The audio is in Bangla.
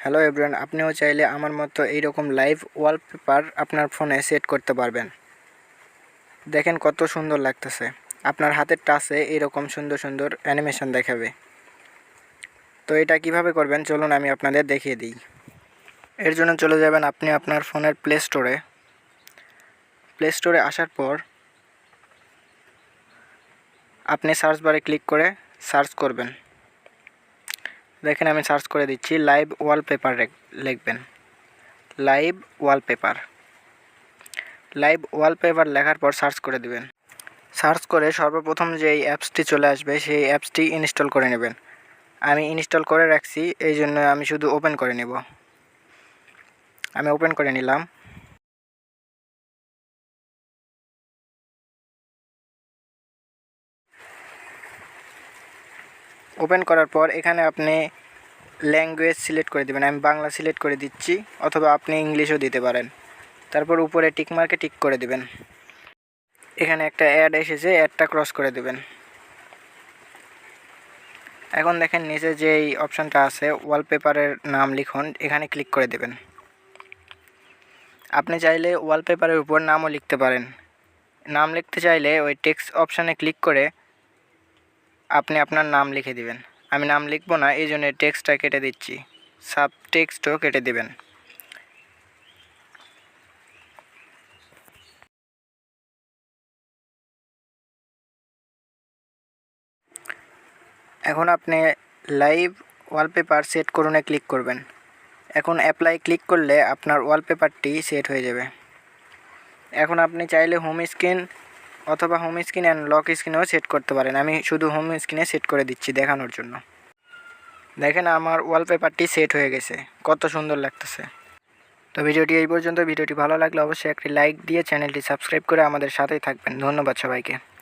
হ্যালো এভরিওয়ান, আপনিও চাইলে আমার মতো এইরকম লাইভ ওয়ালপেপার আপনার ফোনে সেট করতে পারবেন। দেখেন কত সুন্দর লাগতেছে। আপনার হাতের টাচে এরকম সুন্দর সুন্দর অ্যানিমেশন দেখাবে। তো এটা কীভাবে করবেন? চলুন আমি আপনাদের দেখিয়ে দিই। এর জন্য চলে যাবেন আপনি আপনার ফোনের প্লে স্টোরে প্লে স্টোরে আসার পর আপনি সার্চ বারে ক্লিক করে সার্চ করবেন। দেখেন আমি সার্চ করে দিচ্ছি লাইভ ওয়ালপেপার লিখবেন। লাইভ ওয়ালপেপার লাইভ ওয়ালপেপার লেখার পর সার্চ করে দিবেন। সার্চ করে সর্বপ্রথম যে অ্যাপসটি চলে আসবে, সেই অ্যাপসটি ইনস্টল করে নেবেন। আমি ইনস্টল করে রাখছি, এই জন্য আমি শুধু ওপেন করে নেব। আমি ওপেন করে নিলাম। ওপেন করার পর এখানে আপনি ল্যাঙ্গুয়েজ সিলেক্ট করে দেবেন। আমি বাংলা সিলেক্ট করে দিচ্ছি, অথবা আপনি ইংলিশও দিতে পারেন। তারপর উপরে টিক মার্কে টিক করে দেবেন। এখানে একটা অ্যাড এসেছে অ্যাডটা ক্রস করে দেবেন। এখন দেখেন নিচে যে এই অপশানটা আছে ওয়ালপেপারের নাম লিখুন, এখানে ক্লিক করে দেবেন। আপনি চাইলে ওয়ালপেপারের উপর নামও লিখতে পারেন। নাম লিখতে চাইলে ওই টেক্সট অপশানে ক্লিক করে আপনি আপনার নাম লিখে দিবেন। আমি নাম লিখব না, এই জন্য টেক্সটটা কেটে দিচ্ছি। সাব টেক্সটও কেটে দিবেন। এখন আপনি লাইভ ওয়ালপেপার সেট করুনে ক্লিক করবেন। এখন অ্যাপ্লাই ক্লিক করলে আপনার ওয়ালপেপারটি সেট হয়ে যাবে। এখন আপনি চাইলে হোম স্ক্রিন অথবা হোম স্ক্রিন অ্যান্ড লক স্ক্রিনেও সেট করতে পারেন। আমি শুধু হোম স্ক্রিনে সেট করে দিচ্ছি দেখানোর জন্য। দেখেন আমার ওয়ালপেপারটি সেট হয়ে গেছে। কত সুন্দর লাগতেছে। তো ভিডিওটি এই পর্যন্ত। ভিডিওটি ভালো লাগলে অবশ্যই একটি লাইক দিয়ে চ্যানেলটি সাবস্ক্রাইব করে আমাদের সাথেই থাকবেন। ধন্যবাদ সবাইকে।